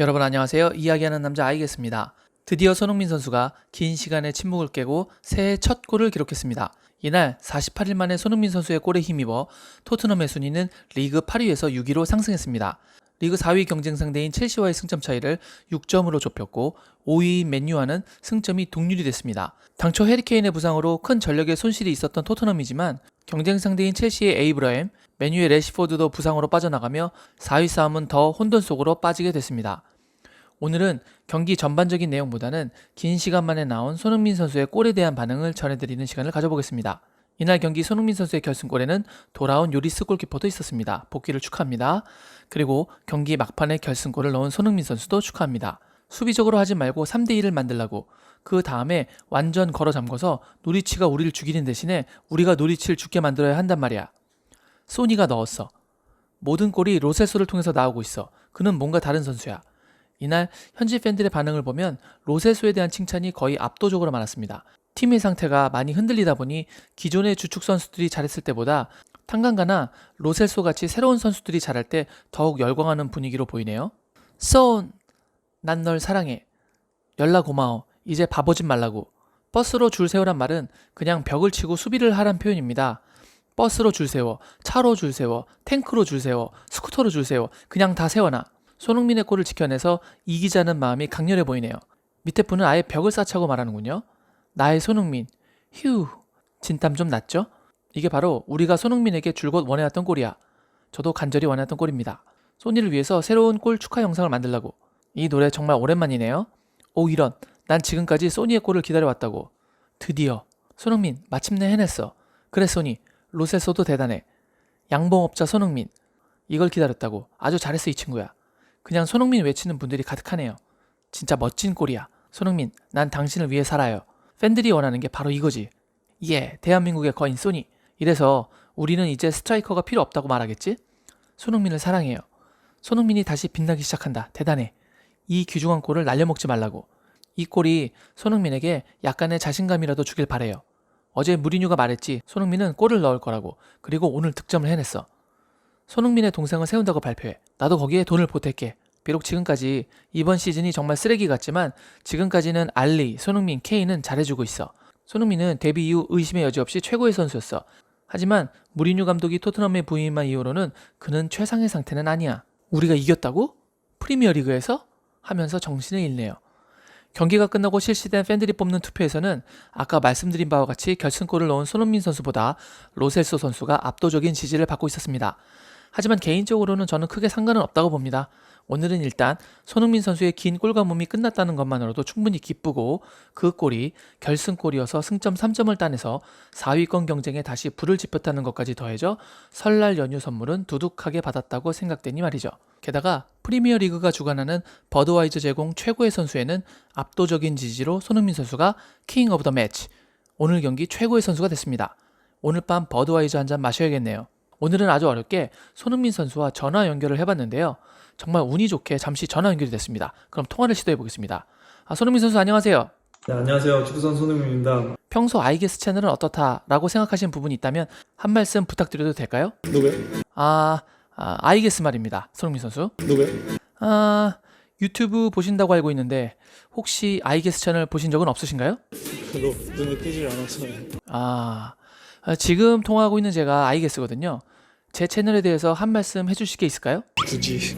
여러분 안녕하세요. 이야기하는 남자 아이겠습니다. 드디어 손흥민 선수가 긴 시간의 침묵을 깨고 새해 첫 골을 기록했습니다. 이날 48일 만에 손흥민 선수의 골에 힘입어 토트넘의 순위는 리그 8위에서 6위로 상승했습니다. 리그 4위 경쟁 상대인 첼시와의 승점 차이를 6점으로 좁혔고 5위인 맨유와는 승점이 동률이 됐습니다. 당초 해리케인의 부상으로 큰 전력의 손실이 있었던 토트넘이지만 경쟁 상대인 첼시의 에이브라임, 맨유의 레시포드도 부상으로 빠져나가며 4위 싸움은 더 혼돈 속으로 빠지게 됐습니다. 오늘은 경기 전반적인 내용보다는 긴 시간 만에 나온 손흥민 선수의 골에 대한 반응을 전해드리는 시간을 가져보겠습니다. 이날 경기 손흥민 선수의 결승골에는 돌아온 요리스 골키퍼도 있었습니다. 복귀를 축하합니다. 그리고 경기 막판에 결승골을 넣은 손흥민 선수도 축하합니다. 수비적으로 하지 말고 3대1을 만들라고 그 다음에 완전 걸어 잠궈서 노리치가 우리를 죽이는 대신에 우리가 노리치를 죽게 만들어야 한단 말이야. 소니가 넣었어. 모든 골이 로셀소를 통해서 나오고 있어. 그는 뭔가 다른 선수야. 이날 현지 팬들의 반응을 보면 로셀소에 대한 칭찬이 거의 압도적으로 많았습니다. 팀의 상태가 많이 흔들리다 보니 기존의 주축 선수들이 잘했을 때보다 탄강가나 로셀소 같이 새로운 선수들이 잘할 때 더욱 열광하는 분위기로 보이네요. 쏜! 난널 사랑해. 연락 고마워. 이제 바보짓 말라고. 버스로 줄 세우란 말은 그냥 벽을 치고 수비를 하란 표현입니다. 버스로 줄 세워, 차로 줄 세워, 탱크로 줄 세워, 스쿠터로 줄 세워, 그냥 다 세워놔. 손흥민의 골을 지켜내서 이기자는 마음이 강렬해 보이네요. 밑에 분은 아예 벽을 쌓자고 말하는군요. 나의 손흥민. 휴. 진땀 좀 났죠? 이게 바로 우리가 손흥민에게 줄곧 원해왔던 골이야. 저도 간절히 원했던 골입니다. 소니를 위해서 새로운 골 축하 영상을 만들라고. 이 노래 정말 오랜만이네요. 오 이런. 난 지금까지 소니의 골을 기다려왔다고. 드디어. 손흥민 마침내 해냈어. 그래 소니. 로세소도 대단해. 양봉업자 손흥민. 이걸 기다렸다고. 아주 잘했어 이 친구야. 그냥 손흥민 외치는 분들이 가득하네요. 진짜 멋진 골이야. 손흥민, 난 당신을 위해 살아요. 팬들이 원하는 게 바로 이거지. 예, 대한민국의 거인 소니. 이래서 우리는 이제 스트라이커가 필요 없다고 말하겠지? 손흥민을 사랑해요. 손흥민이 다시 빛나기 시작한다. 대단해. 이 귀중한 골을 날려먹지 말라고. 이 골이 손흥민에게 약간의 자신감이라도 주길 바래요. 어제 무리뉴가 말했지. 손흥민은 골을 넣을 거라고. 그리고 오늘 득점을 해냈어. 손흥민의 동상을 세운다고 발표해. 나도 거기에 돈을 보탤게. 비록 지금까지 이번 시즌이 정말 쓰레기 같지만 지금까지는 알리, 손흥민, 케인은 잘해주고 있어. 손흥민은 데뷔 이후 의심의 여지 없이 최고의 선수였어. 하지만 무리뉴 감독이 토트넘에 부임한 이후로는 그는 최상의 상태는 아니야. 우리가 이겼다고? 프리미어 리그에서? 하면서 정신을 잃네요. 경기가 끝나고 실시된 팬들이 뽑는 투표에서는 아까 말씀드린 바와 같이 결승골을 넣은 손흥민 선수보다 로셀소 선수가 압도적인 지지를 받고 있었습니다. 하지만 개인적으로는 저는 크게 상관은 없다고 봅니다. 오늘은 일단 손흥민 선수의 긴 골가몸이 끝났다는 것만으로도 충분히 기쁘고 그 골이 결승골이어서 승점 3점을 따내서 4위권 경쟁에 다시 불을 지폈다는 것까지 더해져 설날 연휴 선물은 두둑하게 받았다고 생각되니 말이죠. 게다가 프리미어 리그가 주관하는 버드와이저 제공 최고의 선수에는 압도적인 지지로 손흥민 선수가 킹 오브 더 매치 오늘 경기 최고의 선수가 됐습니다. 오늘 밤 버드와이저 한잔 마셔야겠네요. 오늘은 아주 어렵게 손흥민 선수와 전화 연결을 해봤는데요. 정말 운이 좋게 잠시 전화 연결이 됐습니다. 그럼 통화를 시도해 보겠습니다. 아, 손흥민 선수 안녕하세요. 네, 안녕하세요. 축구선 손흥민입니다. 평소 아이게스 채널은 어떻다라고 생각하시는 부분이 있다면 한 말씀 부탁드려도 될까요? 누구요? 아, 아 아이게스 말입니다. 손흥민 선수. 누구요? 아, 유튜브 보신다고 알고 있는데 혹시 아이게스 채널 보신 적은 없으신가요? 별로 눈에 띄질 않아서 아, 아, 지금 통화하고 있는 제가 아이게스거든요. 제 채널에 대해서 한 말씀 해주실 게 있을까요? 굳이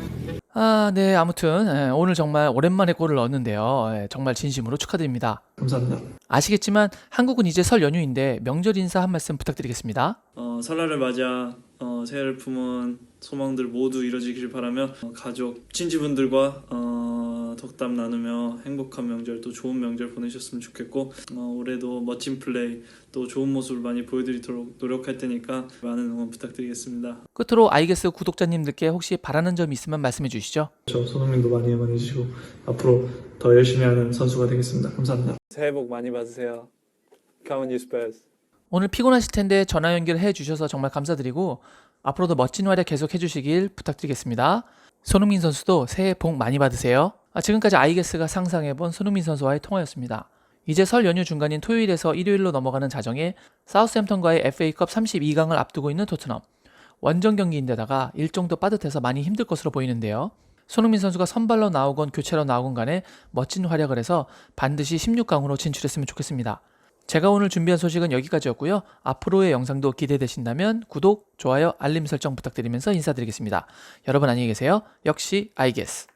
아, 네, 아무튼 예, 오늘 정말 오랜만에 골을 넣었는데요. 예, 정말 진심으로 축하드립니다. 감사합니다. 아시겠지만 한국은 이제 설 연휴인데 명절 인사 한 말씀 부탁드리겠습니다. 어, 설날을 맞아 어, 새해를 품은 소망들 모두 이뤄지길 바라며 어, 가족, 친지분들과 어, 덕담 나누며 행복한 명절 또 좋은 명절 보내셨으면 좋겠고 어, 올해도 멋진 플레이 또 좋은 모습을 많이 보여드리도록 노력할 테니까 많은 응원 부탁드리겠습니다. 끝으로 아이게스 구독자님들께 혹시 바라는 점 있으면 말씀해 주시죠. 저 손흥민도 많이 응원해 주시고 앞으로 더 열심히 하는 선수가 되겠습니다. 감사합니다. 새해 복 많이 받으세요. Come on, you Spurs. 오늘 피곤하실 텐데 전화 연결해 주셔서 정말 감사드리고 앞으로도 멋진 활약 계속 해 주시길 부탁드리겠습니다. 손흥민 선수도 새해 복 많이 받으세요. 아, 지금까지 아이게스가 상상해본 손흥민 선수와의 통화였습니다. 이제 설 연휴 중간인 토요일에서 일요일로 넘어가는 자정에 사우스햄턴과의 FA컵 32강을 앞두고 있는 토트넘. 원정 경기인데다가 일정도 빠듯해서 많이 힘들 것으로 보이는데요. 손흥민 선수가 선발로 나오건 교체로 나오건 간에 멋진 활약을 해서 반드시 16강으로 진출했으면 좋겠습니다. 제가 오늘 준비한 소식은 여기까지였고요. 앞으로의 영상도 기대되신다면 구독, 좋아요, 알림 설정 부탁드리면서 인사드리겠습니다. 여러분 안녕히 계세요. 역시 아이게스.